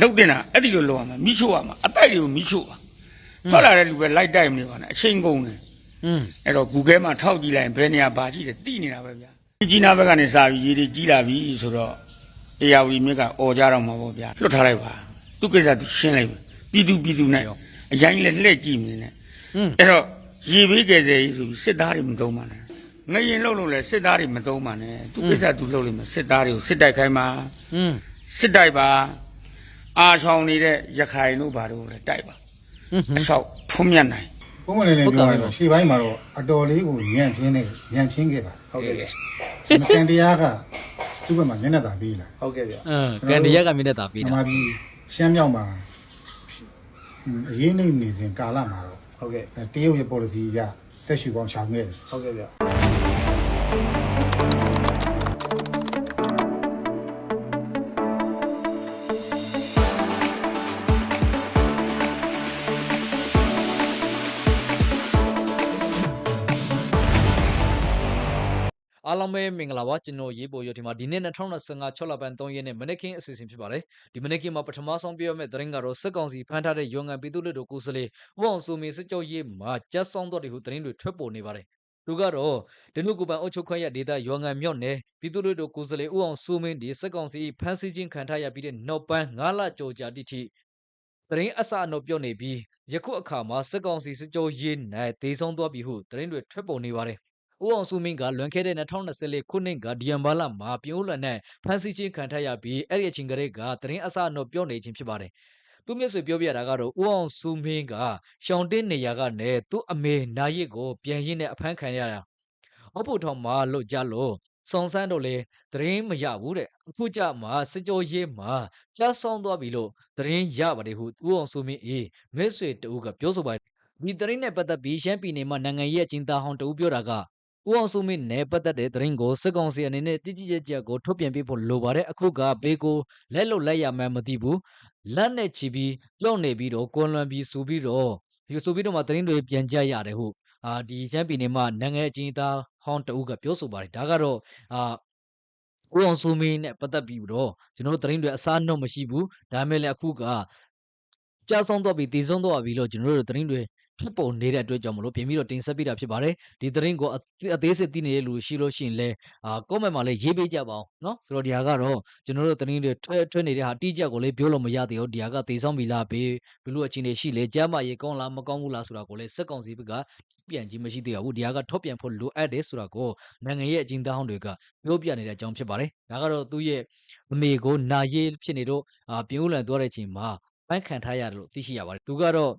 လှုပ်တင်တာအဲ့ဒီလိုလောရမှာမိချို့ရမှာအတိုက်တွေကိုမိချို့ပါထွက်လာတဲ့လူပဲလိုက်တိုက်မနေပါနဲ့အချိန်ကုန်တယ်อืมအဲ့တော့ Google မှာထောက်ကြည့်လိုက်ရင်ဘယ်နေရာဘာရှိတယ်သိနေတာပဲဗျာကြီးနာဘက်ကနေစာပြီးရေးတွေကြီးလာပြီဆိုတော့အေယာဝီမြစ်ကអော်ကြတော့မှာပေါ့ဗျာလွတ်ထားလိုက်ပါသူကိစ္စသူရှင်းလိုက်ပါပြည်သူပြည်သူနဲ့ရောအရင်လည်းလှည့်ကြည့်မနေနဲ့အဲ့တော့ရေပေးကယ်ဆယ်ရေးဆိုပြီးစစ်သားတွေမတုံးပါနဲ့ငရင်လှုပ်လို့လည်းစစ်သားတွေမတုံးပါနဲ့သူကိစ္စသူလှုပ်လိမ့်မယ်စစ်သားတွေကိုစစ်တိုက်ခိုင်းပါစစ်တိုက်ပါ အာဆောင်နေတဲ့ရခိုင်တို့ဘာတို့လည်းတိုက်ပါအဆောက်ထုံးမြတ်နိုင်ပုံမှန်လေးလေးပြောရတော့ရှေ့ပိုင်းမှာတော့အတော်လေးကိုညံ့ချင်းနေညံ့ချင်းခဲ့ပါဟုတ်ကဲ့ဗျမကန်တရားကသူ့ဘက်မှာမျက်နှာသာပေးလာဟုတ်ကဲ့ဗျအင်းကန်တရားကမျက်နှာသာပေးလာမှာပြီးရှမ်းမြောက်မှာအရေးနေနေစဉ်ကာလမှာတော့ဟုတ်ကဲ့တရုတ်ရဲ့ policy ကတက်ရှူပေါင်းရှောင်ခဲ့တယ်ဟုတ်ကဲ့ဗျ လုံးပဲမင်္ဂလာပါကျွန်တော်ရေးပေါ်ရဒီမှာဒီနေ့2025 6လပိုင်း3ရက်နေ့မနေ့ကင်းအစီအစဉ်ဖြစ်ပါတယ်ဒီမနေ့ကင်းမှာပထမဆုံးပြောရမယ့်သတင်းကတော့စစ်ကောင်စီဖမ်းထားတဲ့ရွန်ငံပြည်သူ့လက်တော်ကိုယ်စားလှယ်ဦးအောင်စုမင်းစစ်ကြောရေးမှာကြက်ဆောင်တော်တွေဟူသတင်းတွေထွက်ပေါ်နေပါတယ်သူကတော့ဒနုကူပန်အုပ်ချုပ်ခွင့်ရဒေသရွန်ငံမြို့နယ်ပြည်သူ့လက်တော်ကိုယ်စားလှယ်ဦးအောင်စုမင်းဒီစစ်ကောင်စီဖမ်းဆီးခြင်းခံထားရပြီးတဲ့နောက်ပိုင်း9လကြော်ကြာတိထိသတင်းအစအနုပြောနေပြီးယခုအခါမှာစစ်ကောင်စီစစ်ကြောရေးနိုင်ဒေဆုံးသွားပြီဟုသတင်းတွေထွက်ပေါ်နေပါတယ် ဦးအောင်စုမင်းကလွန်ခဲ့တဲ့2024ခုနှစ်ကဒီယမ်ဘာလမှာပြုံးလန်နဲ့ဖမ်းဆီးခြင်းခံထားရပြီးအဲ့ဒီအချိန်ကလေးကသတင်းအစအနုပြောနေခြင်းဖြစ်ပါတယ်။သူမျက်စွေပြောပြတာကတော့ဦးအောင်စုမင်းကရှောင်းတင်းနေရာကနေသူ့အမေနာရစ်ကိုပြန်ရင်းနဲ့အဖမ်းခံရတာ။အဖို့ထောင်မှာလွတ်ကြလို့စုံစမ်းတော့လေသတင်းမရဘူးတဲ့။အခုကြမှာစစ်ကြောရေးမှာကြားဆောင်သွားပြီလို့သတင်းရပါတယ်ဟုဦးအောင်စုမင်းအေးမျက်စွေတူကပြောဆိုပါတယ်။ဒီသတင်းနဲ့ပတ်သက်ပြီးရှမ်းပြည်နယ်မှာနိုင်ငံရေးအကျဉ်းသားဟောင်းတူပြောတာက ဦးအောင်စုမင်းနဲ့ပတ်သက်တဲ့သတင်းကိုစစ်ကောင်စီအနေနဲ့တိတိကျကျကိုထုတ်ပြန်ပေးဖို့လိုပါတယ်အခုကဘေးကိုလက်လွတ်လက်ရမှန်းမသိဘူးလက်နဲ့ချီပြီးကြောက်နေပြီးတော့ကွန်လွန်ပြီးဆိုပြီးတော့ဒီဆိုပြီးတော့မှသတင်းတွေပြန်ကြရတယ်ဟုတ်အာဒီရှမ်းပြည်နယ်မှာနိုင်ငံအကျဉ်းသားဟောင်းတအုပ်ကပြောဆိုပါတယ်ဒါကတော့အာဦးအောင်စုမင်းနဲ့ပတ်သက်ပြီးတော့ကျွန်တော်တို့သတင်းတွေအစားနှုတ်မရှိဘူးဒါပေမဲ့လည်းအခုကကြားဆုံးတော့ပြီးတည်ဆုံးတော့ပြီလို့ကျွန်တော်တို့သတင်းတွေ ထွက်ပေါ်နေတဲ့အတွက်ကြောင့်မလို့ပြင်ပြီးတော့တင်ဆက်ပေးတာဖြစ်ပါတယ် ဒီသတင်းကိုအသေးအသေးစိတ်သိနေတဲ့လူရှိလို့ရှိရင်လည်းအာ comment မှာလည်းရေးပေးကြပါအောင်เนาะဆိုတော့ဒီဟာကတော့ကျွန်တော်တို့သတင်းတွေထွက်ထွက်နေတဲ့ဟာအတိအကျကိုလည်းပြောလို့မရသေးဘူးဒီဟာကသေဆောင်ပြီလားဘေးဘလို့အခြေအနေရှိလဲကြားမရေကောင်းလားမကောင်းဘူးလားဆိုတာကိုလည်းစက်ကောင်စီဘက်ကပြန်ကြည့်မရှိသေးဘူးဒီဟာကထုတ်ပြန်ဖို့လိုအပ်တယ်ဆိုတာကိုနိုင်ငံရဲ့အကျဉ်းသားဟောင်းတွေကပြောပြနေတဲ့အကြောင်းဖြစ်ပါတယ်ဒါကတော့သူ့ရဲ့အမေကိုနာရေးဖြစ်နေတော့အာပြင်းဦးလန်သွားတဲ့အချိန်မှာပန်းခံထားရတယ်လို့သိရှိရပါတယ်သူကတော့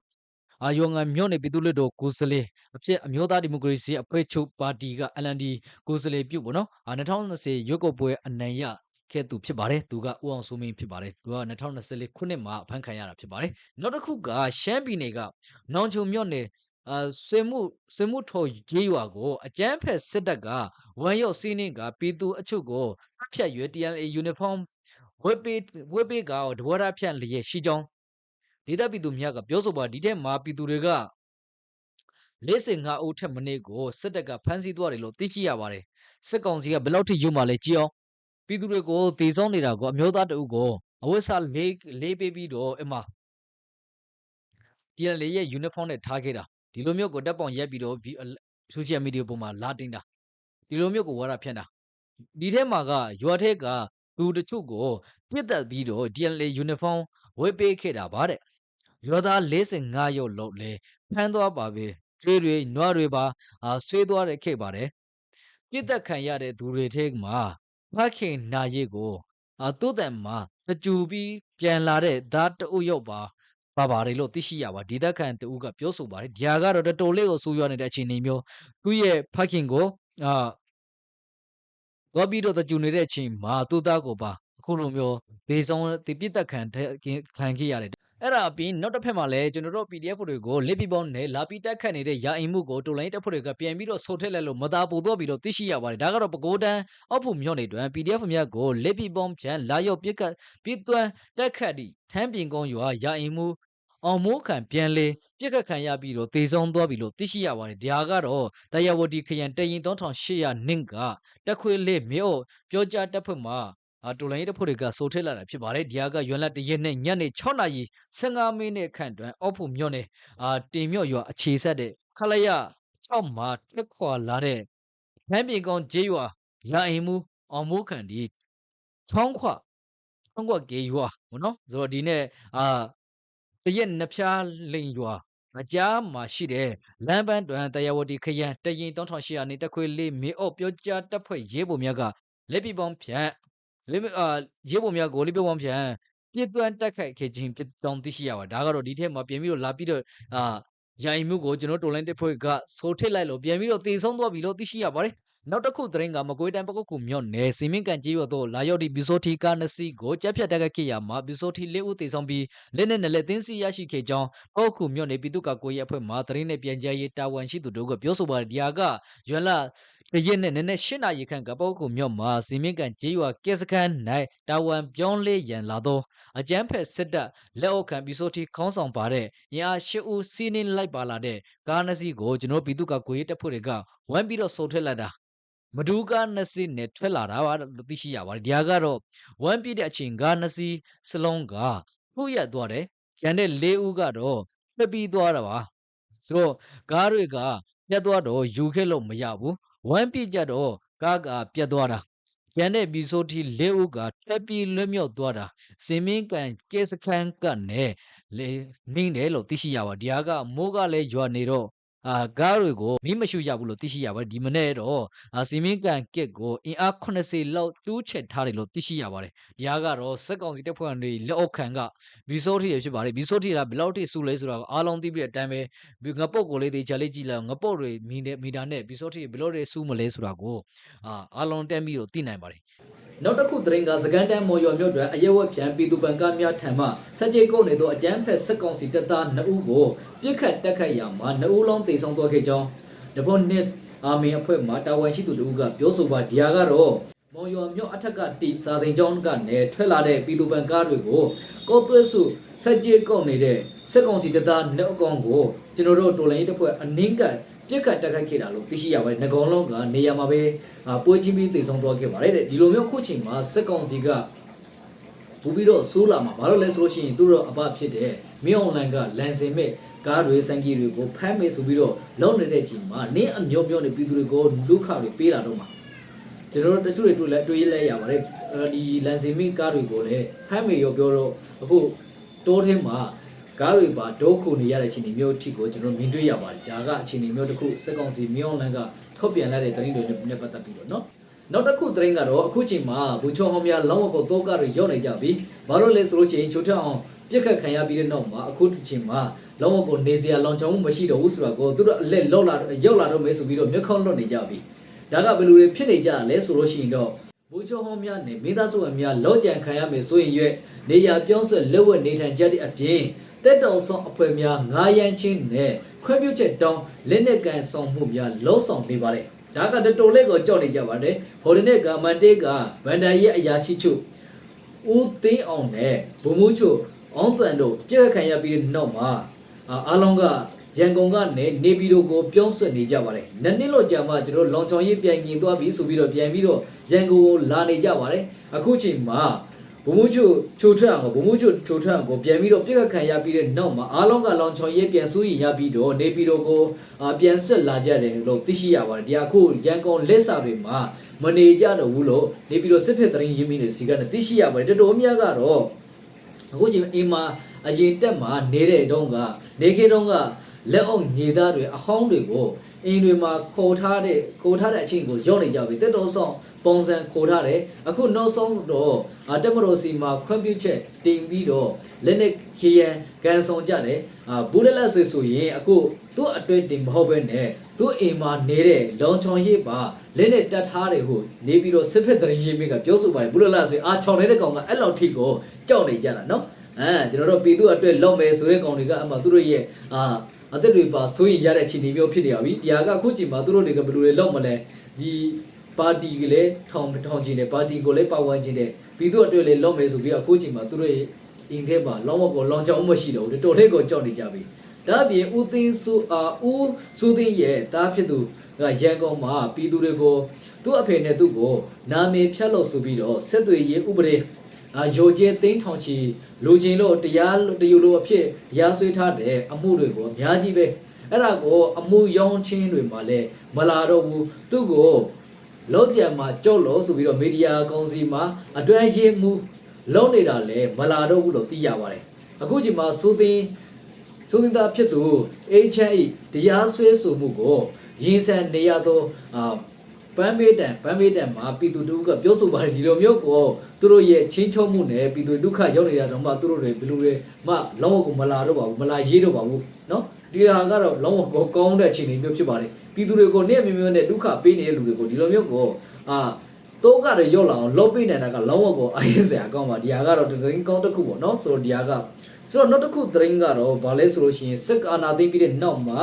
အာယောငံမြို့နယ်ပြည်သူ့လက်တော်ကိုယ်စားလှယ်အဖြစ်အမျိုးသားဒီမိုကရေစီအဖွဲ့ချုပ်ပါတီက LND ကိုယ်စားလှယ်ပြုတ်ပေါ့နော်အာ2020ရွေးကောက်ပွဲအနိုင်ရခဲ့သူဖြစ်ပါတယ်သူကဦးအောင်စိုးမင်းဖြစ်ပါတယ်သူက2024ခုနှစ်မှာအဖမ်းခံရတာဖြစ်ပါတယ်နောက်တစ်ခုကရှမ်းပြည်နယ်ကနောင်ချုံမြို့နယ်အာစေမှုစေမှုထော်ရေးရွာကိုအကြမ်းဖက်စစ်တပ်ကဝမ်ရောက်စီးနှင်းကပြည်သူအချို့ကိုတပ်ဖြတ်ရွယ် TNA uniform ဝက်ပေးဝက်ပေးကဒဝရဖြန့်လျက်ရှိကြောင်း ဒေသပြည်သူများကပြောဆိုပါဒီထက်မှာပြည်သူတွေက45ဦးထက်မနည်းကိုစစ်တပ်ကဖမ်းဆီးသွားတယ်လို့သိရှိရပါတယ်စစ်ကောင်စီကဘယ်လောက်ထိယူမှလဲကြည့်အောင်ပြည်သူတွေကိုတေဆုံးနေတာကိုအမျိုးသားတအုပ်ကိုအဝတ်စားလေးလေးပေးပြီးတော့အမဒီလေရဲ့ uniform နဲ့ထားခဲ့တာဒီလိုမျိုးကိုတက်ပေါင်ရက်ပြီးတော့ social media ပေါ်မှာလာတင်တာဒီလိုမျိုးကိုဝါရဖြန့်တာဒီထဲမှာကရွာထဲကလူတချို့ကိုပြစ်တက်ပြီးတော့ DLA uniform ဝေပေးခဲ့တာပါတဲ့ ရွာသား45ရောက်လောက်လဲဖမ်းသွားပါပဲကျွေးတွေနွားတွေပါအာဆွေးသွားတဲ့ခဲ့ပါတယ်ပြစ်သက်ခံရတဲ့သူတွေထဲမှာဖခင်နာရေးကိုအာတိုးတန်မှာတကြူပြီးပြန်လာတဲ့ဓာတ်တအုပ်ရောက်ပါပါပါတယ်လို့သိရှိရပါဒေသခံတူကပြောဆိုပါတယ်ဒီဟာကတော့တော်တော်လေးကိုဆိုးရွားနေတဲ့အခြေအနေမျိုးသူ့ရဲ့ဖခင်ကိုအာတော့ပြီးတော့တကြူနေတဲ့အချိန်မှာသူ့သားကိုပါအခုလိုမျိုးဒေဆောင်ဒီပြစ်သက်ခံတဲ့ခံခဲ့ရတယ် အဲ့ဒါအပြင်နောက်တစ်ဖက်မှာလည်းကျွန်တော်တို့ PDF တွေကိုလက်ပြီးပေါင်းနဲ့လာပြီးတက်ခတ်နေတဲ့ရာအိမ်မှုကိုတိုလိုင်းတက်ဖွဲ့တွေကပြန်ပြီးတော့ဆုတ်ထက်လိုက်လို့မသားပို့တော့ပြီးတော့သိရှိရပါတယ်ဒါကတော့ပကိုးတန်းအောက်ဖို့မြော့နေတွင် PDF များကိုလက်ပြီးပေါင်းဖြန့်လာရောက်ပြစ်ကတ်ပြစ်သွန်းတက်ခတ်သည့်ထမ်းပြင်ကုန်းရွာရာအိမ်မှုအောင်မိုးခံပြန်လေပြစ်ခတ်ခံရပြီးတော့တေဆုံးသွားပြီလို့သိရှိရပါတယ်ဒါကတော့တရားဝတီခရံတရင်3800နင့်ကတက်ခွေလေးမြေအော့ပြောကြားတက်ဖွဲ့မှာအာ တော်လိုင်းရေးတပ်ဖွဲ့တွေကစိုးထက်လာတာဖြစ်ပါတယ်ဒီဟာကရွမ်လက်တရက်နဲ့ညနေ6နာရီ15မိနစ်ခန့်တွင်အော့ဖို့မြို့နယ်အာတင်မြို့ရွာအခြေဆက်တဲ့ခလရ6မှာတက်ခွာလာတဲ့ဟမ်းပြေကောင်ဂျေးရွာရာအိမ်မှုအောင်မိုးခန့်ဒီချောင်းခွချောင်းခွကေရွာဘောနော်ဆိုတော့ဒီနေ့အာတရက်နှစ်ဖြားလိန်ရွာအကြားမှာရှိတဲ့လမ်းပန်းတွင်တရားဝတီခရံတရင်3800နေတက်ခွေလေးမေအော့ပြောကြားတပ်ဖွဲ့ရေးပုံများကလက်ပြပေါင်းဖြန့် လက်ပြအာရေးပုံများကိုလက်ပြပေါင်းဖြန့်ပြစ်သွန်းတက်ခိုက်ခဲ့ခြင်းဖြစ်တောင်းသိရှိရပါဒါကတော့ဒီထက်မှာပြင်ပြီးတော့လာပြီးတော့အာရိုင်မှုကိုကျွန်တော်တိုလိုင်းတက်ဖွဲ့ကဆိုထစ်လိုက်လို့ပြန်ပြီးတော့တည်ဆုံးသွားပြီလို့သိရှိရပါတယ်နောက်တစ်ခုသတင်းကမကွေးတိုင်းပကုတ်ကူမြို့နယ်စီမင်းကန်ကြီးရွာသို့လာရောက်သည့်ဘီဆိုတီကားနှစ်စီးကိုကြက်ဖြတ်တက်ခဲ့ရမှာဘီဆိုတီလေးဦးတည်ဆောင်ပြီးလက်နဲ့နဲ့လက်သင်းစီရရှိခဲ့ကြောင်းပကုတ်ကူမြို့နယ်ပြည်သူ့ကာကွယ်ရေးအဖွဲ့မှသတင်းနဲ့ပြန်ကြားရေးတာဝန်ရှိသူတို့ကပြောဆိုပါတယ်ဒီဟာကရွမ်လာ တရက်နဲ့နည်းနည်းရှင်းနာရီခန့်ကပကုတ်ကူမြို့မှာစီမင်းကန်ကြီးရွာကဲစခန်း၌တာဝန်ပြောင်းလဲရန်လာသောအကြမ်းဖက်စစ်တပ်လက်အောက်ခံဘီဆိုတီခေါင်းဆောင်ပါတဲ့အင်အား၈ဦးစီးနင်းလိုက်ပါလာတဲ့ကားနှစ်စီးကိုကျွန်တော်ပြည်သူ့ကာကွယ်ရေးတပ်ဖွဲ့တွေကဝမ်းပြီးတော့စုံထွက်လိုက်တာမဒူးကားနှစ်စီးနဲ့ထွက်လာတာပါလို့သိရှိရပါတယ်။ဒီဟာကတော့ဝမ်းပြည့်တဲ့အချိန်ကားနှစ်စီးစလုံးကဖုတ်ရက်သွားတယ်။ကျန်တဲ့၄ဦးကတော့ပြပြီးသွားတာပါ။ဆိုတော့ကားတွေကပြတ်သွားတော့ယူခဲ့လို့မရဘူး။ ဝမ်းပြည့်ကြတော့ကားကပြတ်သွားတာ။ကျန်တဲ့ဘီဆိုတီ၄ဦးကတက်ပြီးလွတ်မြောက်သွားတာ။စင်မင်းကန်ကဲစခန်းကနေလေမင်းတယ်လို့သိရှိရပါဒီဟာကမိုးကလည်းရွာနေတော့ အာကားတွေကိုမင်းမရှိရဘူးလို့သိရှိရပါတယ်ဒီမနေ့တော့အာစီမင်းကန်ကစ်ကိုအင်အား80လောက်တူးချက်ထားတယ်လို့သိရှိရပါတယ်။ဒီဟာကတော့စက်ကောင်စီတပ်ဖွဲ့တွေလက်အောက်ခံကဘီဆိုတီရဖြစ်ပါတယ်။ဘီဆိုတီကဘယ်လောက်ထိစုလဲဆိုတော့အားလုံးသိပြီးတဲ့အတိုင်းပဲဘီငပုတ်ကိုလေးတေချာလေးကြည့်လိုက်အောင်ငပုတ်တွေမီမီတာနဲ့ဘီဆိုတီဘယ်လောက်တွေစုမလဲဆိုတာကိုအာအားလုံးတက်ပြီးတော့သိနိုင်ပါတယ်။နောက်တစ်ခုသတင်းကစကန်တန်မော်ရွာမြို့တွင်အရက်ဝက်ပြန်ပြည်သူပန်ကားများထံမှစက်ကြေကုတ်နေသောအကြမ်းဖက်စက်ကောင်စီတပ်သား2ဦးကိုပြစ်ခတ်တက်ခတ်ရာမှာ2ဦးလုံးတေဆုံးသွားခဲ့ကြောင်းဒဘွန်နစ်အာမင်အဖွဲ့မှတာဝန်ရှိသူတို့ကပြောဆိုပါဒီဟာကတော့မော်ရွာမြို့အထက်ကတိစာသိန်ကျောင်းကနေထွက်လာတဲ့ပြည်သူပန်ကားတွေကိုကောက်သွဲစုစက်ကြေကုတ်နေတဲ့စက်ကောင်စီတပ်သား2ဦးကောင်ကိုကျွန်တော်တို့တော်လိုင်းရေးတပ်ဖွဲ့အနည်းကပြစ်ခတ်တက်ခတ်ခဲ့တာလို့သိရှိရပါတယ်။ငကုံလုံးကနေရာမှာပဲအာပွဲချင်းပြီးတည်ဆုံးသွားခဲ့ပါတယ်တဲ့ဒီလိုမျိုးခုချိန်မှာစက်ကောင်စီကပူပြီးတော့ဆိုးလာမှာဘာလို့လဲဆိုလို့ရှိရင်သူတို့အပဖြစ်တဲ့မင်းအွန်လိုင်းကလန်စင်မဲ့ ကားတွေဆိုင်ကြီးတွေကိုဖမ်းမယ်ဆိုပြီးတော့လုံနေတဲ့ချိန်မှာနင်းအမျိုးမျိုးနဲ့ပြည်သူတွေကိုဒုက္ခတွေပေးတာတော့မှာကျွန်တော်တို့တချို့တွေတွေ့လဲတွေ့လဲရပါတယ်ဒီလန်စီမင်းကားတွေကိုလည်းဖမ်းမယ်ရောပြောတော့အခုတိုးထင်းမှာကားတွေပါဒုက္ခနေရတဲ့အခြေအနေမျိုးအထိကိုကျွန်တော်မြင်တွေ့ရပါတယ်ဒါကအခြေအနေမျိုးတစ်ခုစက်ကောင်စီမြောင်းလန်ကထုတ်ပြန်လိုက်တဲ့သတင်းတွေနဲ့ပတ်သက်ပြီးတော့နော်နောက်တစ်ခုသတင်းကတော့အခုချိန်မှာဘူချုံဟောင်းများလောင်းဝကောတောကတွေရောက်နေကြပြီဘာလို့လဲဆိုလို့ရှိရင်ချိုထက်အောင် ပြက်ခတ်ခံရပြီးတဲ့နောက်မှာအခုချိန်မှာလောင်းဝကောနေစရာလောင်ချောင်းမှုမရှိတော့ဘူးဆိုတော့ကိုသူတို့အလက်လောက်လာရောက်လာတော့မယ်ဆိုပြီးတော့မျက်ခေါင်းလွတ်နေကြပြီ။ဒါကဘယ်လိုတွေဖြစ်နေကြလဲဆိုလို့ရှိရင်တော့ဘူချုံအောင်များနဲ့မိသားစုအများလောက်ကြံခံရမယ်ဆိုရင်ရွက်နေရပြောင်းဆွဲလက်ဝက်နေထိုင်ကြတဲ့အပြင်တက်တော်ဆောင်အဖွဲ့များငားရန်ချင်းနဲ့ခွဲပြုတ်ချက်တောင်းလက်နက်ကန်ဆောင်မှုများလောဆောင်နေပါတယ်။ဒါကတတော်လေးကိုကြောက်နေကြပါတယ်။ဟိုဒီနေ့ကမန်တေးကဗန်ဒါရဲ့အရာရှိချုပ်ဦးသိန်းအောင်နဲ့ဘုံမှုချုပ် အောင်တန်တို့ပြည့်ခံရပြီးတဲ့နောက်မှာအာအားလုံးကရန်ကုန်ကနေနေပြည်တော်ကိုပြောင်းဆွနေကြပါတယ်။နှစ်နှစ်လောက်ကြာမှကျွန်တော်လောင်ချောင်ရေးပြန်ကျင်သွားပြီဆိုပြီးတော့ပြန်ပြီးတော့ရန်ကုန်ကိုလာနေကြပါတယ်။အခုချိန်မှာဘုံမှုချုပ်ချိုထအောင်ဘုံမှုချုပ်ချိုထအောင်ကိုပြန်ပြီးတော့ပြည့်ခံရပြီးတဲ့နောက်မှာအားလုံးကလောင်ချောင်ရေးပြန်ဆူးရင်ရပြီးတော့နေပြည်တော်ကိုအာပြန်ဆက်လာကြတယ်လို့သိရှိရပါတယ်။ဒီအခုရန်ကုန်လက်စာတွေမှာမနေကြတော့ဘူးလို့နေပြည်တော်စစ်ဖက်သတင်းရင်းမြစ်တွေစီကနေသိရှိရပါတယ်။တော်တော်များကတော့ အခုချိန်အိမ်မှာအရင်တက်မှာနေတဲ့တုန်းကနေခေတုန်းကလက်အောင်ညီသားတွေအဟောင်းတွေကို အိမ်တွေမှာခေါ်ထားတဲ့ခေါ်ထားတဲ့အချင်းကိုရောက်နေကြပြီတက်တော်ဆောင်ပုံစံခေါ်ထားတယ်အခုနောက်ဆုံးတော့အာတက်မတော်စီမှာခွင့်ပြုချက်တင်ပြီးတော့လက်နဲ့ခရန်ကန်ဆောင်ကြတယ်အာဘူးလက်လက်ဆွေဆိုရင်အခုသူ့အတွဲတင်မဟုတ်ပဲနဲ့သူ့အိမ်မှာနေတဲ့လောင်ချောင်ရိပ်ပါလက်နဲ့တတ်ထားတယ်ဟုနေပြီးတော့စစ်ဖက်တရရေးမိကပြောဆိုပါတယ်ဘူးလက်လက်ဆွေအာချောင်နေတဲ့ကောင်ကအဲ့လောက်ထိကိုကြောက်နေကြတာနော်အဲကျွန်တော်တို့ပြည်သူအတွက်လောက်မယ်ဆိုတဲ့ကောင်တွေကအမှသူတို့ရဲ့အာ အသက်တွေပါဆိုရင်ရတဲ့အခြေအနေမျိုးဖြစ်နေရပြီတရားကအခုချိန်မှာသူတို့တွေကဘယ်လိုလဲလောက်မလဲဒီပါတီကလည်းထောင်ထောင်ချင်တယ်ပါတီကိုလည်းပါဝင်ချင်တယ်ပြည်သူအတွက်လည်းလောက်မယ်ဆိုပြီးတော့အခုချိန်မှာသူတို့ရဲ့အင်ထဲမှာလောင်းမကိုလောင်းချောင်းမရှိတော့ဘူးတော်တဲ့ကိုကြောက်နေကြပြီဒါအပြင်ဦးသိန်းစုအာဦးစုသိန်းရဲ့တားဖြစ်သူကရန်ကုန်မှာပြည်သူတွေကိုသူ့အဖေနဲ့သူ့ကိုနာမည်ဖြတ်လို့ဆိုပြီးတော့ဆက်သွေးရေးဥပဒေ အာရိုကျဲသိန်းထောင်ချီလူချင်းလို့တရားတယူလို့အဖြစ်တရားစွဲထားတဲ့အမှုတွေကိုအများကြီးပဲအဲ့ဒါကိုအမှုရောင်းချင်းတွေမှာလည်းမလာတော့ဘူးသူ့ကိုလောပြန်မှာကြောက်လို့ဆိုပြီးတော့မီဒီယာကောင်စီမှာအတွဲရေးမှုလုံးနေတာလည်းမလာတော့ဘူးလို့သိရပါတယ်အခုချိန်မှာစိုးသိန်းဆိုသင်သားဖြစ်သူ HNE တရားစွဲဆိုမှုကိုရင်ဆန်နေရသောအာ ပန်းမေးတန်ပန်းမေးတန်မှာပြည်သူတို့ကပြောဆိုပါတယ်ဒီလိုမျိုးကိုသူတို့ရဲ့ချင်းချုံမှုနဲ့ပြည်သူဒုက္ခရောက်နေတာတော့မှသူတို့တွေဘယ်လိုလဲမလောကကိုမလာတော့ပါဘူးမလာရေးတော့ပါဘူးနော်ဒီဟာကတော့လောကကိုကောင်းတဲ့အခြေအနေမျိုးဖြစ်ပါတယ်ပြည်သူတွေကိုနေ့မျိုးမျိုးနဲ့ဒုက္ခပေးနေတဲ့လူတွေကိုဒီလိုမျိုးကိုအာတော့ကတော့ရောက်လာအောင်လောပိနေတာကလောကကိုအရေးစရာကောင်းပါဒီဟာကတော့သတင်းကောင်းတစ်ခုပေါ့နော်ဆိုတော့ဒီဟာကဆိုတော့နောက်တစ်ခုသတင်းကတော့ဗာလဲဆိုလို့ရှိရင်စစ်အာဏာသိမ်းပြီးတဲ့နောက်မှာ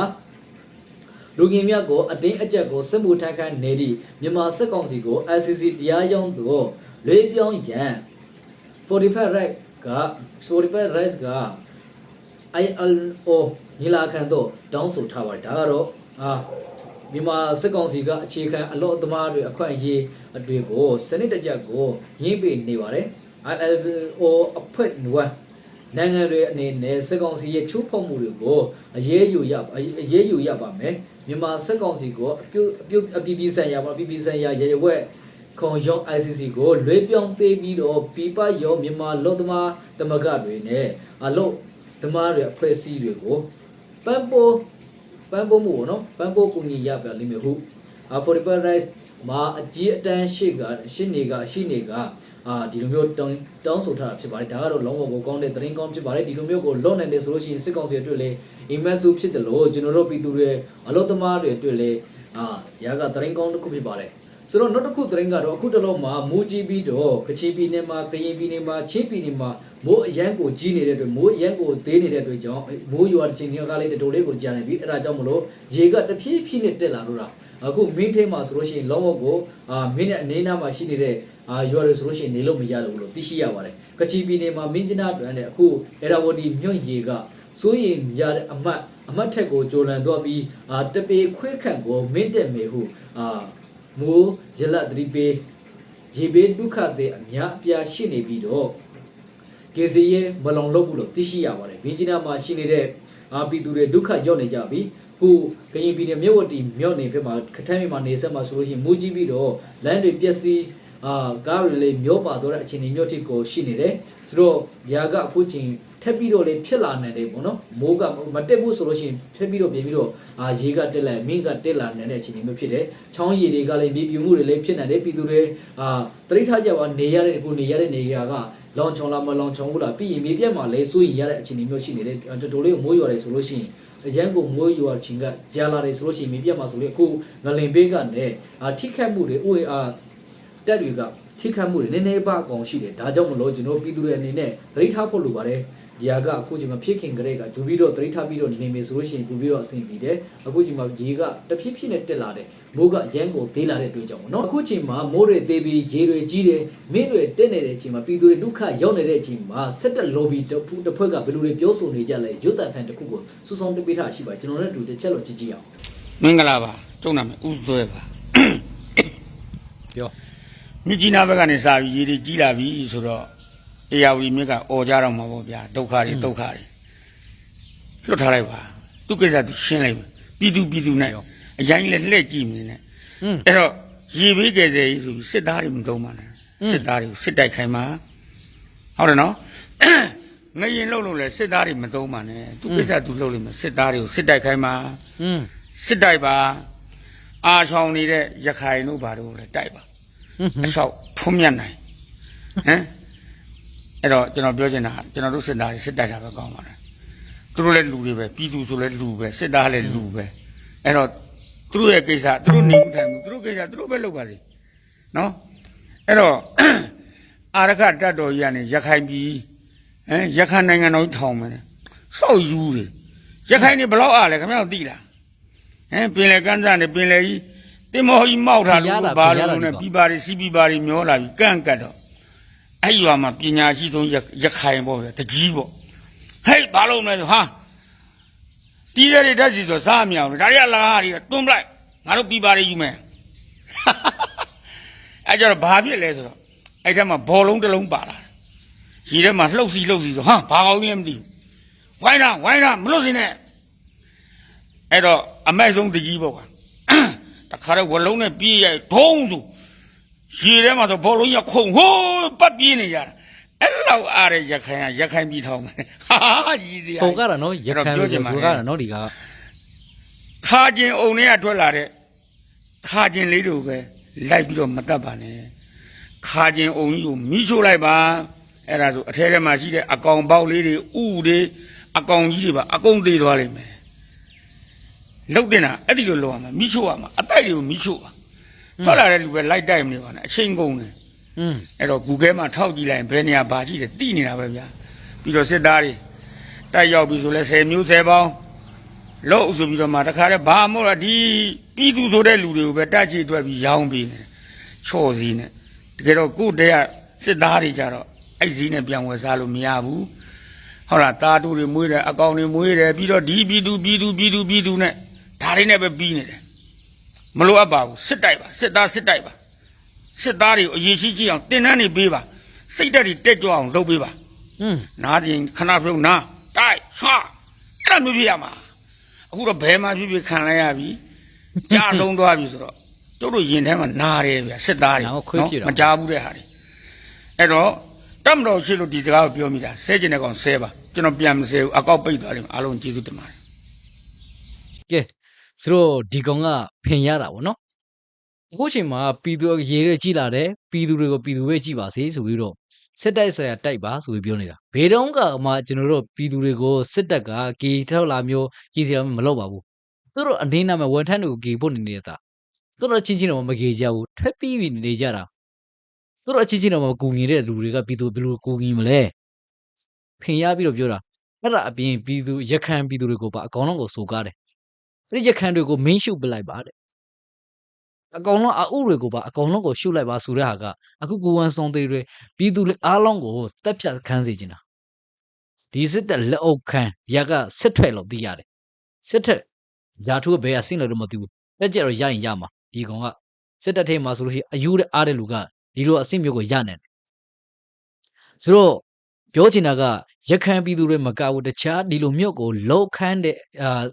လူငင်မြတ်ကိုအတင်းအကျပ်ကိုစစ်မှုထမ်းခိုင်းနေသည့်မြန်မာစစ်ကောင်စီကို ICC တရားရုံးသို့လွေးပြောင်းရန်45 right က45 rights က ILO ညီလာခံသို့တောင်းဆိုထားပါတယ်ဒါကတော့အာမြန်မာစစ်ကောင်စီကအခြေခံအလို့အသမားတွေအခွင့်အရေးအတွေကိုစနစ်တကျကိုရင်းပနေပါတယ် ILO အဖွဲ့နွယ်နိုင်ငံတွေအနေနဲ့စစ်ကောင်စီရဲ့ချိုးဖောက်မှုတွေကိုအရေးယူရအရေးယူရပါမယ် မြန်မာစစ်ကောင်စီကိုအပြုအပြုအပြည်ပြည်ဆိုင်ရာပေါ့အပြည်ပြည်ဆိုင်ရာရေရွက်ခွန်ရုံး ICC ကိုလွှဲပြောင်းပေးပြီးတော့ပြပရောမြန်မာလောသမားသမဂတွေနဲ့အလို့သမားတွေအဖွဲ့အစည်းတွေကိုပန်းပိုးပန်းပိုးမှုပေါ့နော်ပန်းပိုးကူညီရပါလိမ့်မယ်ဟုအာ for the paradise မှာအကြီးအတန်းရှိကရှိနေကရှိနေကအာဒီလိုမျိုးတောင်းတောင်းဆိုထားတာဖြစ်ပါတယ်ဒါကတော့လုံးဝကိုကောင်းတဲ့သတင်းကောင်းဖြစ်ပါတယ်ဒီလိုမျိုးကိုလွတ်နိုင်တယ်ဆိုလို့ရှိရင်စစ်ကောင်စီအတွက်လည်း immerse ဖြစ်တယ်လို့ကျွန်တော်တို့ပြည်သူတွေအလို့သမားတွေအတွက်လည်းအာရာကသတင်းကောင်းတစ်ခုဖြစ်ပါတယ်ဆိုတော့နောက်တစ်ခုသတင်းကတော့အခုတလုံးမှာမူကြီးပြီးတော့ကချီပြည်နယ်မှာကရင်ပြည်နယ်မှာချင်းပြည်နယ်မှာမိုးအရန်ကိုကြီးနေတဲ့အတွက်မိုးအရန်ကိုသေးနေတဲ့အတွက်ကြောင့်မိုးရွာတဲ့ချိန်ကလေးတတိုလေးကိုကြားနေပြီအဲ့ဒါကြောင့်မလို့ရေကတဖြည်းဖြည်းနဲ့တက်လာလို့တာ အခုမင်းထိန်မှာဆိုလို့ရှိရင်လုံးဝကိုအာမင်းနဲ့အနေနာမှာရှိနေတဲ့အာရွာတွေဆိုလို့ရှိရင်နေလို့မရတော့ဘူးလို့သိရှိရပါတယ်။ကချီပြည်နယ်မှာမင်းကျနာပြန်တဲ့အခုအေရာဝတီမြွန့်ရီကစိုးရင်ရတဲ့အမတ်အမတ်ထက်ကိုကြိုလန်တော့ပြီးအာတပေခွေးခန့်ကိုမင်းတက်မေဟုအာမိုးရလတ်သတိပေးရေဘေးဒုက္ခတွေအများအပြားရှိနေပြီးတော့ကေစီရဲ့မလုံလောက်ဘူးလို့သိရှိရပါတယ်။ဘင်းကျနာမှာရှိနေတဲ့အာပြည်သူတွေဒုက္ခရောက်နေကြပြီ။ ခုကရင်ပြည်နယ်မြို့ဝတီမြို့နယ်ဘက်မှာခထမ်းမြေမှာနေဆက်မှာဆိုလို့ရှိရင်မူကြီးပြီးတော့လမ်းတွေပျက်စီးအာကားတွေလည်းမြို့ပါသွားတဲ့အခြေအနေမြို့တိကိုရှိနေတယ်။ဆိုတော့ຢာကအခုချိန်ထက်ပြီးတော့လေဖြစ်လာနိုင်တယ်ပေါ့နော်။မိုးကမတက်ဘူးဆိုလို့ရှိရင်ထက်ပြီးတော့ပြင်ပြီးတော့အာရေကတက်လာမင်းကတက်လာနိုင်တဲ့အခြေအနေမျိုးဖြစ်တယ်။ချောင်းရည်တွေကလည်းမြေပြူမှုတွေလည်းဖြစ်နိုင်တယ်ပြည်သူတွေအာတရိထားကြပါနေရတဲ့အခုနေရတဲ့နေရာကလောင်ချုံလာမလောင်ချုံဘူးလားပြီးရင်မြေပြတ်မှာလဲစိုးရင်ရတဲ့အခြေအနေမျိုးရှိနေတယ်တော်တော်လေးကိုမိုးရွာတယ်ဆိုလို့ရှိရင် အရန်ကိုမိုးရွာချင်းကကြာလာတယ်ဆိုလို့ရှိရင်မြေပြတ်မှာဆိုလေအခုငလင်ပေးကနဲ့အာထိခတ်မှုတွေဥယျာတက်တွေက ထိခတ်မှုတွေနည်းနည်းပါအကောင်ရှိတယ်ဒါကြောင့်မလို့ကျွန်တော်ပြည်သူတွေအနေနဲ့သတိထားဖို့လိုပါတယ်ဒီဟာကအခုချိန်မှာဖြစ်ခင်ကလေးကဂျူပြီးတော့သတိထားပြီးတော့နေမယ်ဆိုလို့ရှိရင်ပို့ပြီးတော့အဆင်ပြေတယ်အခုချိန်မှာရေကတဖြည်းဖြည်းနဲ့တက်လာတယ်မိုးကရန်ကိုသေးလာတဲ့အတွက်ကြောင့်ပေါ့နော်အခုချိန်မှာမိုးတွေသေးပြီးရေတွေကြီးတယ်မင်းတွေတက်နေတဲ့အချိန်မှာပြည်သူတွေဒုက္ခရောက်နေတဲ့အချိန်မှာဆက်တက် lobby တစ်ဖူတစ်ဖွဲ့ကဘယ်လိုတွေပြောဆိုနေကြလဲရွတ်တန်ဖန်တစ်ခုကိုစူးစောင်းတင်ပေးထားရှိပါကျွန်တော်လည်းအတူတစ်ချက်လို့ကြည့်ကြည့်အောင်မင်္ဂလာပါကျုံနာမယ်ဥဆွဲပါပြော မြစ်ကြီးနားဘက်ကနေစပြီးရေတွေကြီးလာပြီဆိုတော့အေယာဝီမြစ်ကအော်ကြတော့မှာပေါ့ဗျာဒုက္ခတွေဒုက္ခတွေလွတ်ထားလိုက်ပါသူကိစ္စသူရှင်းလိုက်ပြည်သူပြည်သူနဲ့ရောအရင်လည်းလှည့်ကြည့်မနေနဲ့အဲ့တော့ရေဘေးကယ်ဆယ်ရေးဆိုပြီးစစ်သားတွေမတုံးပါနဲ့စစ်သားတွေကိုစစ်တိုက်ခိုင်းပါဟုတ်တယ်နော်ငရင်လှုပ်လို့လဲစစ်သားတွေမတုံးပါနဲ့သူကိစ္စသူလှုပ်လိမ့်မယ်စစ်သားတွေကိုစစ်တိုက်ခိုင်းပါစစ်တိုက်ပါအာဆောင်နေတဲ့ရခိုင်တို့ဘာတို့လဲတိုက်ပါ အဆောက်ထုံးမြတ်နိုင်ဟမ်အဲ့တော့ကျွန်တော်ပြောချင်တာကကျွန်တော်တို့စစ်သားတွေစစ်တိုက်တာပဲကောင်းပါတယ်သူတို့လည်းလူတွေပဲပြည်သူဆိုလည်းလူပဲစစ်သားလည်းလူပဲအဲ့တော့သူတို့ရဲ့ကိစ္စသူတို့နေမှုထိုင်မှုသူတို့ကိစ္စသူတို့ပဲလုပ်ပါစေနော်အဲ့တော့အာရခတတ်တော်ကြီးကနေရခိုင်ပြည်ဟမ်ရခိုင်နိုင်ငံတော်ကြီးထောင်မယ်စောက်ယူတွေရခိုင်တွေဘယ်လောက်အားလဲခင်ဗျားတို့သိလားဟမ်ပင်လေကန်းစားနေပင်လေကြီး တင်မောကြီးမောက်ထားလို့ဘာလို့လဲပြပါရီစီပြပါရီမျောလာပြီကန့်ကတ်တော့အဲ့ရွာမှာပညာရှိဆုံးရရခိုင်ပေါ့ဗျာတကြီးပေါ့ဟဲ့ဘာလို့မလဲဆိုဟာတီးရတဲ့ဓာတ်စီဆိုစားမရအောင်ဒါတွေကလာဟာတွေတွန်းပလိုက်ငါတို့ပြပါရယူမယ်အဲကြတော့ဘာဖြစ်လဲဆိုတော့အဲ့ထက်မှာဘောလုံးတစ်လုံးပါလာရေထဲမှာလှုပ်စီလှုပ်စီဆိုဟာဘာကောင်းကြီးလဲမသိဘူးဝိုင်းတာဝိုင်းတာမလွတ်စင်းနဲ့အဲ့တော့အမိုက်ဆုံးတကြီးပေါ့ကွာ တခါတော့ဝလုံးနဲ့ပြေးရိုက်ဒုံးဆိုရေထဲမှာဆိုဘောလုံးကြီးကခုံဟိုးပတ်ပြေးနေကြတာအဲ့လောက်အားရရခိုင်ကရခိုင်ပြည်ထောင်မယ်ဟာကြီးစရာဆိုကြတာနော်ရခိုင်လို့ကျွန်တော်ဆိုပြောကြချင်ပါတယ်တာနော်ဒီကခါကျင်အုံထဲကထွက်လာတဲ့ခါကျင်လေးတို့ပဲလိုက်ပြီးတော့မတတ်ပါနဲ့ခါကျင်အုံကြီးကိုမိချို့လိုက်ပါအဲ့ဒါဆိုအထဲထဲမှာရှိတဲ့အကောင်ပေါက်လေးတွေဥတွေအကောင်ကြီးတွေပါအကုန်သေးသွားလိမ့်မယ် လုတ်တင်တာအဲ့ဒီလိုလုပ်ရမှာမိချို့ရမှာအတိုက်တွေကိုမိချို့ပါထွက်လာတဲ့လူပဲလိုက်တိုက်မနေပါနဲ့အချိန်ကုန်တယ်อืมအဲ့တော့ဂူခဲမှာထောက်ကြည့်လိုက်ရင်ဘယ်နေရာဘာရှိတယ်တိနေတာပဲဗျာပြီးတော့စစ်သားတွေတိုက်ရောက်ပြီဆိုလဲ10မျိုး10ပေါင်းလို့ဆိုပြီးတော့မှတခါတည်းဘာမို့လားဒီပြည်သူဆိုတဲ့လူတွေကိုပဲတက်ချီတွက်ပြီးရောင်းပြီးနေတယ်ချော့စည်းနဲ့တကယ်တော့ကိုယ့်တည်းကစစ်သားတွေကြတော့အဲ့စည်းနဲ့ပြန်ဝယ်စားလို့မရဘူးဟုတ်လားတာတူတွေမွေးတယ်အကောင်တွေမွေးတယ်ပြီးတော့ဒီပြည်သူပြည်သူပြည်သူပြည်သူနဲ့ ဒါတွေနဲ့ပဲပြီးနေတယ်မလိုအပ်ပါဘူးစစ်တိုက်ပါစစ်သားစစ်တိုက်ပါစစ်သားတွေကိုအရေးကြီးကြီးအောင်တင်နှန်းနေပေးပါစိတ်ဓာတ်တွေတက်ကြွအောင်လုပ်ပေးပါอืมနားကျင်ခဏပြုံးနာတိုက်ဟာအဲ့လိုမျိုးဖြစ်ရမှာအခုတော့ဘယ်မှာဖြစ်ဖြစ်ခံလိုက်ရပြီကြာဆုံးသွားပြီဆိုတော့တို့တို့ရင်ထဲမှာနားတယ်ဗျစစ်သားတွေမကြောက်ဘူးတဲ့ဟာတွေအဲ့တော့တတ်မတော်ရှိလို့ဒီစကားကိုပြောမိတာဆဲကျင်တဲ့ကောင်ဆဲပါကျွန်တော်ပြန်မဆဲဘူးအကောက်ပိတ်သွားတယ်အားလုံးကျေးဇူးတင်ပါတယ်ကဲ ဆိုတော့ဒီကောင်ကဖင်ရတာဗောနော်အခုချိန်မှာပြည်သူရေးရကြည့်လာတယ်ပြည်သူတွေကိုပြည်သူပဲကြည့်ပါစေဆိုပြီးတော့စစ်တိုက်ဆရာတိုက်ပါဆိုပြီးပြောနေတာဘေတုံးကမှကျွန်တော်တို့ပြည်သူတွေကိုစစ်တပ်ကဂီထောက်လာမျိုးကြီးစီရမလုပ်ပါဘူးသူတို့အနေနဲ့မှာဝန်ထမ်းတွေကိုဂီဖို့နေနေတာသူတို့ချင်းချင်းတော့မဂီကြဘူးထက်ပြီးပြီးနေကြတာသူတို့အချင်းချင်းတော့မကူညီတဲ့လူတွေကပြည်သူဘယ်လိုကူညီမလဲဖင်ရပြီးတော့ပြောတာအဲ့ဒါအပြင်ပြည်သူရခံပြည်သူတွေကိုပါအကောင်လုံးကိုစိုးကားတယ် အဲ့ဒီရခံတွေကိုမင်းရှုပလိုက်ပါတဲ့အကောင်လုံးအဥတွေကိုပါအကောင်လုံးကိုရှုလိုက်ပါဆိုတဲ့ဟာကအခုကိုဝန်ဆောင်သေးတွေပြည်သူတွေအားလုံးကိုတက်ဖြတ်ခန်းစေချင်တာဒီစစ်တပ်လက်အုပ်ခန်းရကစစ်ထွက်လို့သိရတယ်စစ်ထွက်ယာထုကဘယ်ကဆင်းလို့တော့မသိဘူးတက်ကြတော့ရရင်ရမှာဒီကောင်ကစစ်တပ်ထဲမှာဆိုလို့ရှိရင်အယူတဲ့အားတဲ့လူကဒီလိုအဆင့်မျိုးကိုရနိုင်တယ်ဆိုတော့ပြောချင်တာကရခံပြည်သူတွေမကဘူးတခြားဒီလိုမျိုးကိုလောက်ခန်းတဲ့အာ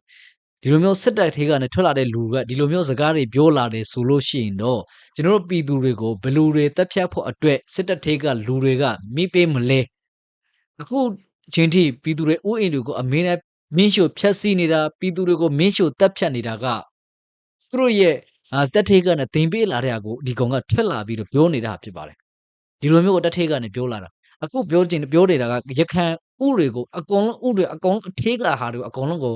ဒီလိုမျိုးစစ်တပ်ထေးကနေထွက်လာတဲ့လူကဒီလိုမျိုးစကားတွေပြောလာတယ်ဆိုလို့ရှိရင်တော့ကျွန်တော်တို့ပြည်သူတွေကိုဘယ်လူတွေတက်ဖြတ်ဖို့အတွက်စစ်တပ်ထေးကလူတွေကမိပေးမလဲအခုချင်းထိပြည်သူတွေဥအိမ်တွေကိုအမင်းနဲ့မင်းရှို့ဖျက်ဆီးနေတာပြည်သူတွေကိုမင်းရှို့တက်ဖြတ်နေတာကသူတို့ရဲ့အာတက်ထေးကနေတင်ပေးလာတဲ့အကိုဒီကောင်ကထွက်လာပြီးတော့ပြောနေတာဖြစ်ပါတယ်ဒီလိုမျိုးကိုတက်ထေးကနေပြောလာတာအခုပြောချင်ပြောနေတာကရခံဥတွေကိုအကုန်လုံးဥတွေအကုန်လုံးအထေးကဟာတွေကိုအကုန်လုံးကို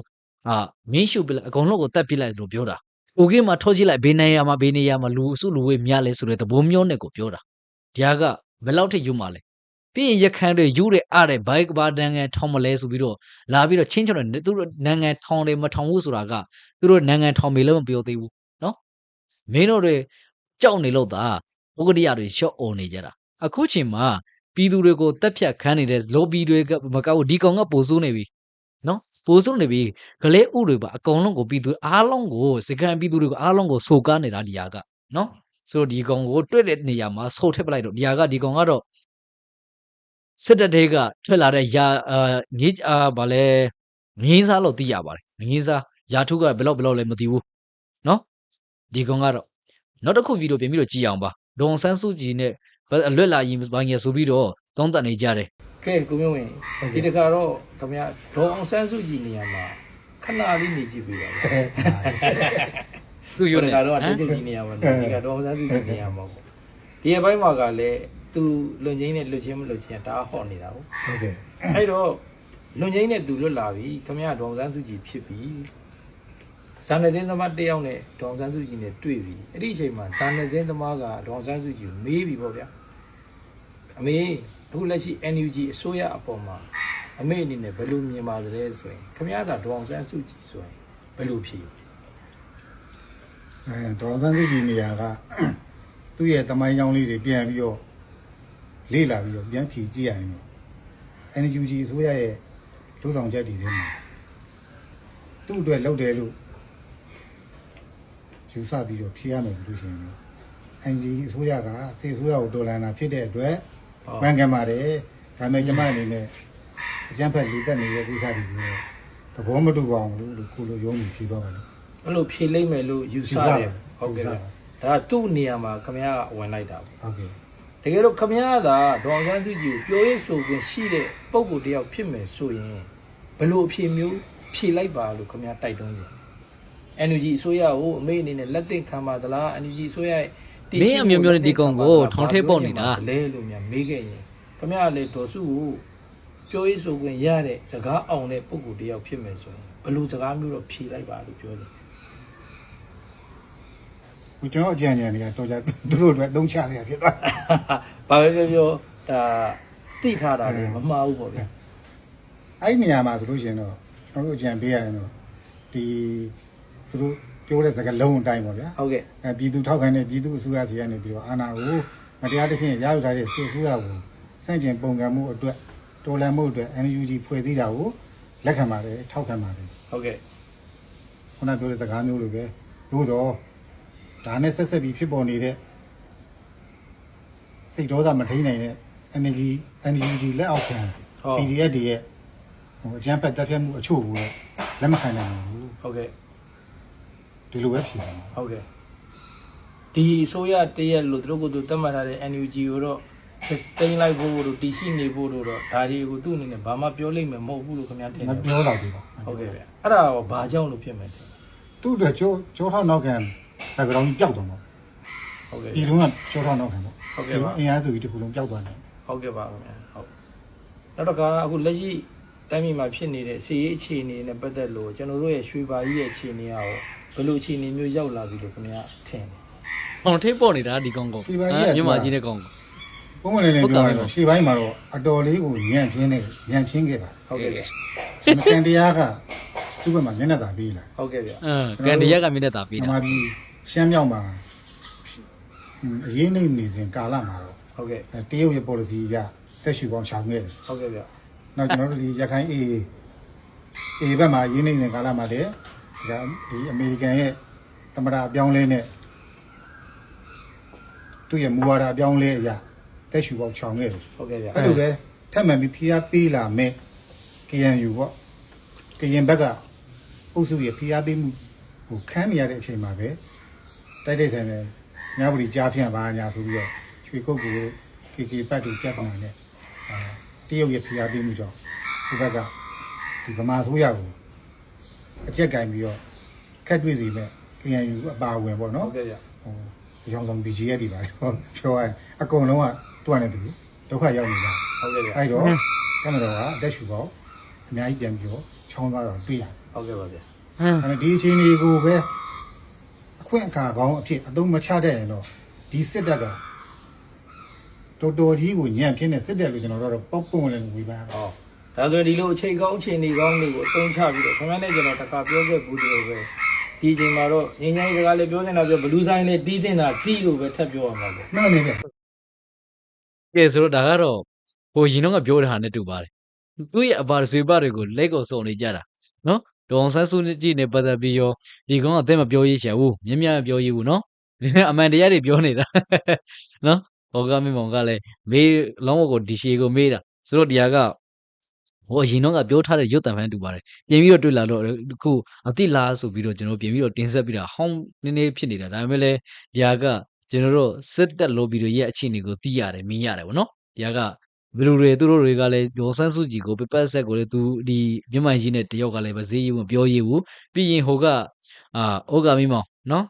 အာမင်းရှုပ်ပလိုက်အကုန်လုံးကိုတတ်ပြလိုက်လို့ပြောတာ။အိုကေမှာထောကြည့်လိုက်ဘေးနေရာမှာဘေးနေရာမှာလူအစုလူဝေးများလဲဆိုတဲ့သဘောမျိုးနဲ့ကိုပြောတာ။ဒီဟာကဘယ်လောက်ထိယူမှလဲ။ပြီးရင်ရခံတွေယူတဲ့အားတဲ့ဘိုက်ကဘာတန်ငယ်ထောင်မလဲဆိုပြီးတော့လာပြီးတော့ချင်းချောင်းတယ်သူတို့နိုင်ငံထောင်တယ်မထောင်ဘူးဆိုတာကသူတို့နိုင်ငံထောင်မေလည်းမပြောသေးဘူးနော်။မင်းတို့တွေကြောက်နေလို့သာဥက္ကဋ္ဌရတွေရှော့អော်နေကြတာ။အခုချိန်မှာပြည်သူတွေကိုတက်ဖြတ်ခန်းနေတဲ့ lobby တွေကမကောက်ဒီကောင်ကပိုစိုးနေပြီ။ နော်ပိုစိုးနေပြီကလေးဥတွေပါအကုန်လုံးကိုပြည်သူအားလုံးကိုစကန်ပြည်သူတွေကိုအားလုံးကိုစိုးကားနေတာဒီဟာကနော်ဆိုတော့ဒီကောင်ကိုတွေ့တဲ့နေရာမှာဆုတ်ထည့်ပလိုက်တော့ဒီဟာကဒီကောင်ကတော့စစ်တပ်တွေကထွက်လာတဲ့ယာအာငေးအာဗာလဲငေးစားလို့သိရပါတယ်ငေးစားယာထုကဘယ်တော့ဘယ်တော့လဲမသိဘူးနော်ဒီကောင်ကတော့နောက်တစ်ခုဗီဒီယိုပြင်ပြီးတော့ကြည့်အောင်ပါဒေါန်ဆန်းစုကြည်နဲ့အလွတ်လာရင်ဘာငယ်ဆိုပြီးတော့တောင်းတနေကြတယ် ကဲကိုမျိုးဝင်ဒီတခါတော့ခင်ဗျာဒေါအောင်ဆန်းစုကြည်နေရာမှာခဏလေးနေကြည့်ပေးပါဗျာသူပြောဒီနေတခါတော့တင်းချုပ်ကြီးနေရာမှာဒီကဒေါအောင်ဆန်းစုကြည်နေရာမှာပေါ့ဒီအပိုင်းမှာကလည်းသူလွန်ချင်းနဲ့လွတ်ချင်းမလွတ်ချင်းတအားဟော့နေတာဟုတ်ဟုတ်ကဲ့အဲ့တော့လွန်ချင်းနဲ့သူလွတ်လာပြီခင်ဗျာဒေါအောင်ဆန်းစုကြည်ဖြစ်ပြီဇာနေသင်းသမားတယောက်နဲ့ဒေါအောင်ဆန်းစုကြည်နဲ့တွေ့ပြီအဲ့ဒီအချိန်မှာဇာနေသင်းသမားကဒေါအောင်ဆန်းစုကြည်ကိုမေးပြီပေါ့ဗျာ အမေအခုလက်ရှိ NUG အစိုးရအပေါ်မှာအမေအနေနဲ့ဘယ်လိုမြင်ပါသလဲဆိုရင်ခမရတာဒေါအောင်ဆန်းစုကြည်ဆိုရင်ဘယ်လိုဖြေအဲဒေါ်စန်းစုကြည်နေရာကသူ့ရဲ့တမိုင်းကြောင်းလေးတွေပြန်ပြီးတော့လေ့လာပြီးတော့ပြန်ဖြည့်ကြည့်ရရင်တော့ NUG အစိုးရရဲ့လူဆောင်ချက်တွေထဲမှာသူ့အတွက်လုပ်တယ်လို့ယူဆပြီးတော့ဖြေရမယ်ဆိုလို့ရှိရင်တော့ NG အစိုးရကစေအစိုးရကိုတော်လန်တာဖြစ်တဲ့အတွက်ဟုတ် မှန်ကန်ပါတယ်ဒါပေမဲ့ကျွန်မအနေနဲ့အကြမ်းဖက်လူတက်နေတဲ့ကိစ္စတွေကိုသဘောမတူပါဘူးလို့ကိုလိုရုံးပြီးဖြေတော့ပါလို့အဲ့လိုဖြေလိုက်မယ်လို့ယူဆယူဆပါတယ်ဟုတ်ကဲ့ယူဆဗျပါဒါကသူ့နေရာမှာခမရကဝင်လိုက်တာပေါ့ဟုတ်ကဲ့တကယ်လို့ခမရသာဒေါအောင်ဆန်းစုကြည်ကိုပြောရေးဆိုခွင့်ရှိတဲ့ပုံကိုယ်တယောက်ဖြစ်မယ်ဆိုရင်ဘယ်လိုအဖြေမျိုးဖြေလိုက်ပါလို့ခမရတိုက်တွန်းတယ် NUG အစိုးရကိုအမေအနေနဲ့လက်သင့်ခံပါသလား NUG အစိုးရရဲ့တည် မင်းအမျိုးမျိုးနဲ့ဒီကောင်ကိုထောင်ထဲပေါက်နေတာလဲလို့များမေးခဲ့ရင်ခမရလည်းဒေါ်စုကိုပြောရေးဆိုခွင့်ရတဲ့စကားအောင်တဲ့ပုံကိုယ်တယောက်ဖြစ်မယ်ဆိုရင်ဘယ်လိုစကားမျိုးတော့ဖြေလိုက်ပါလို့ပြောတယ်ဟိုကျွန်တော်အကြံဉာဏ်တွေကတော်ကြသူတို့အတွက်သုံးချရဖြစ်သွားတယ်ဘာပဲပြောပြောဒါတိထားတာလည်းမမှားဘူးပေါ့ဗျာအဲ့ဒီနေရာမှာဆိုလို့ရှိရင်တော့ကျွန်တော်တို့အကြံပေးရရင်တော့ဒီသူတို့ ပြောတဲ့စကားလုံးအတိုင်းပေါ့ဗျာဟုတ်ကဲ့အဲပြည်သူထောက်ခံတဲ့ပြည်သူအစိုးရစီကနေပြီးတော့အာဏာကိုမတရားတစ်ဖြင့်ရယူထားတဲ့စစ်အစိုးရကိုစန့်ကျင်ပုံကံမှုအတွက်တော်လှန်မှုအတွက် NUG ဖွဲ့စည်းတာကိုလက်ခံပါတယ်ထောက်ခံပါတယ်ဟုတ်ကဲ့ခုနပြောတဲ့စကားမျိုးလိုပဲလို့တော့ဒါနဲ့ဆက်ဆက်ပြီးဖြစ်ပေါ်နေတဲ့စိတ်ဒေါသမထိန်နိုင်တဲ့ energy NUG လက်အောက်ခံ PDF တွေရဲ့ဟိုအကြမ်းဖက်တပ်ဖြတ်မှုအချို့ကိုတော့လက်မခံနိုင်ဘူးဟုတ်ကဲ့ ဒီလိုပဲဖြစ်နေတာဟုတ်ကဲ့ဒီအစိုးရတရက်လို့သူတို့ကသူတတ်မှတ်ထားတဲ့ NUG ကိုတော့တိမ့်လိုက်ဖို့တို့တည်ရှိနေဖို့တို့တော့ဒါတွေကိုသူ့အနေနဲ့ဘာမှပြောလိမ့်မယ်မဟုတ်ဘူးလို့ခင်ဗျားထင်မတယ်ပြောတော့ဘူးပါဟုတ်ကဲ့ဗျအဲ့ဒါရောဘာကြောင့်လို့ဖြစ်မယ်ထင်သူ့အတွက်ကြောကြောထောက်နောက်ခံ background ကြီးပျောက်သွားမှာဟုတ်ကဲ့ဒီလုံးကကြောထောက်နောက်ခံပေါ့ဟုတ်ကဲ့ပါအင်အားစုကြီးတစ်ခုလုံးပျောက်သွားတယ်ဟုတ်ကဲ့ပါခင်ဗျာဟုတ်နောက်တော့ကအခုလက်ရှိ တိုင်းပြည်မှာဖြစ်နေတဲ့စီရေးအခြေအနေနဲ့ပတ်သက်လို့ကျွန်တော်တို့ရဲ့ရွှေပါကြီးရဲ့အခြေအနေရောဘယ်လိုအခြေအနေမျိုးရောက်လာပြီလို့ခင်ဗျားထင်တယ်ထောင်ထဲပေါက်နေတာဒီကောင်ကိုမြန်မာကြီးတဲ့ကောင်ကိုပုံမှန်လေးလေးဟုတ်ပြောကဲ့ရရင်ရှေ့ပိုင်းမှာတော့အတော်လေးကိုညံ့ပြင်းနေညံ့ချင်းခဲ့ပါဟုတ်ကဲ့ဗျာမကန်တရားကသူ့ဘက်မှာမျက်နှာသာပေးလာဟုတ်ကဲ့ဗျာအင်းကန်ဒီရက်ကမြင့်တဲ့တာပေးနတာမပြည်ရှမ်းမြောက်မှာဟွန်းအရေးနေနေစဉ်ကာလမှာတော့ဟုတ်ကဲ့အဲတရုတ်ရဲ့ policy ကတက်ရှူပေါင်းရှောင်ခဲ့တယ်ဟုတ်ကဲ့ဗျာ နောက်ကျွန်တော်တို့ဒီရခိုင် A A ဘက်မှာရင်းနေစဉ်ကာလမှာလည်းဒါဒီအမေရိကန်ရဲ့သမ္မတအပြောင်းလဲနဲ့သူ့ရဲ့မူဝါဒအပြောင်းလဲအရာတက်ရှူပေါင်းရှောင်ခဲ့တယ်ဟုတ်ကဲ့ဗျာအဲ့လိုပဲထပ်မှန်ပြီးဖိအားပေးလာမဲ့ KNU ပေါ့ကရင်ဘက်ကအုပ်စုရဲ့ဖိအားပေးမှုဟိုခန်းနေရတဲ့အချိန်မှာပဲတိုက်တိုက်ဆိုင်ဆိုင်ညဘူရီကြားဖြန့်ပါညာဆိုပြီးတော့ရွှေကုတ်ကို KK ပတ်တူပြတ်နေတာနဲ့အာ တရုတ်ရဲ့ဖိအားပေးမှုကြောင့်ဒီဘက်ကဒီဗမာဆိုးရကိုအကြက်ကင်ပြီးတော့ခက်တွေ့စီမဲ့ KNU အပါဝင်ပေါ့နော်ဟုတ်ကဲ့ဗျာဟိုအကြောင်းဆောင် BGF တွေပါလေဟောပြောရရင်အကုန်လုံးကသူ့အနေနဲ့သူဒုက္ခရောက်နေတာဟုတ်ကဲ့ဗျာအဲ့တော့ကမတော်ကအသက်ရှူပေါ့အများကြီးပြန်ပြီးတော့ချောင်းသွားတော့တွေ့ရတယ်ဟုတ်ကဲ့ပါဗျာဟမ်အဲ့ဒါဒီအချိန်လေးကိုပဲအခွင့်အခါကောင်းအဖြစ်အသုံးမချတတ်ရင်တော့ဒီစစ်တပ်က တော်တော်ကြီးကိုညံ့ပြင်းတဲ့စစ်တပ်လို့ကျွန်တော်တို့တော့ပောက်ပုံလည်းဝေဖန်ရတော့ဟောဒါဆိုရင်ဒီလိုအချိန်ကောင်းအချိန်နေကောင်းတွေကိုအသုံးချပြီးတော့ခင်ဗျားနဲ့ကျွန်တော်တခါပြောခဲ့ဘူးတယ်ပဲဒီအချိန်မှာတော့ငင်းငိုင်းစကားလေးပြောနေတာပြောဘလူးဆိုင်လေးတီးတင်တာတီးလို့ပဲထပ်ပြောရမှာပေါ့မှန်နေပဲကဲဆိုတော့ဒါကတော့ဟိုရင်တော့ကပြောတဲ့ဟာနဲ့တူပါတယ်သူ့ရဲ့အပါဆွေပါတွေကိုလက်ကိုစုံနေကြတာနော်ဒေါအောင်ဆန်းစုကြည်နဲ့ပတ်သက်ပြီးရောဒီကောင်ကအသက်မပြောရေးချင်ဘူးမြင်မြမပြောရေးဘူးနော်အမှန်တရားတွေပြောနေတာနော် ဟောကမင်းမောင်ကလည်းမေးလောင်းဝကိုဒီရှေကိုမေးတာဆိုတော့ဒီဟာကဟိုအရင်တော့ကပြောထားတဲ့ရုပ်တံဖန်တူပါတယ်ပြင်ပြီးတော့တွေ့လာတော့အခုအတိလားဆိုပြီးတော့ကျွန်တော်ပြင်ပြီးတော့တင်ဆက်ပြီးတာဟောင်းနည်းနည်းဖြစ်နေတာဒါပေမဲ့လည်းဒီဟာကကျွန်တော်တို့စစ်တက်လိုပြီးတော့ရဲ့အခြေအနေကိုသိရတယ်မြင်ရတယ်ဗောနော်ဒီဟာကဘယ်လိုတွေသူတို့တွေကလည်းဒေါ်ဆန်းစုကြည်ကိုပပက်ဆက်ကိုလည်းသူဒီမြန်မာကြီးနဲ့တယောက်ကလည်းမဈေးရေးမပြောရေးဘူးပြီးရင်ဟိုကအာဩဂါမီမောင်နော်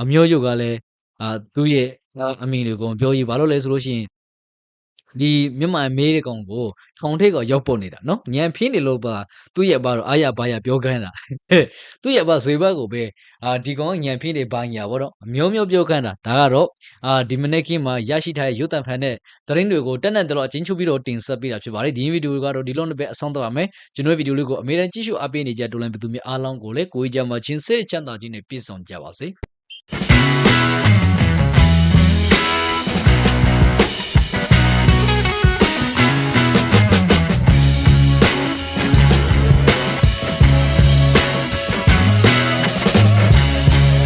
အမျိုးရုပ်ကလည်း အာသူ့ရဲ့အမီတွေကိုပြောရေးဘာလို့လဲဆိုလို့ရှိရင်ဒီမြန်မာမေးတဲ့ကောင်ကိုထောင်ထိပ်ကရောက်ပေါ်နေတာနော်ညံဖင်းနေလို့ပါသူ့ရဲ့ဘာတော့အာရဘာရပြောခိုင်းတာသူ့ရဲ့ဘာဇွေဘတ်ကိုပဲအာဒီကောင်ကညံဖင်းနေဘာညာဘောတော့အမျိုးမျိုးပြောခိုင်းတာဒါကတော့အာဒီမနေ့ကင်းမှာရရှိထားတဲ့ရုပ်တံဖန်တဲ့သတင်းတွေကိုတက်နဲ့တော့အချင်းချုပ်ပြီးတော့တင်ဆက်ပေးတာဖြစ်ပါတယ်ဒီဗီဒီယိုကတော့ဒီလုံးတစ်ပဲအဆုံးသတ်ပါမယ်ကျွန်တော်ဗီဒီယိုလေးကိုအမေရိကန်ကြည့်ရှုအားပေးနေကြဒိုလန်ပြည်သူများအားလုံးကိုလည်းကိုကြီးကြမှာချင်းစိတ်ချမ်းသာခြင်းနဲ့ပြည့်စုံကြပါစေ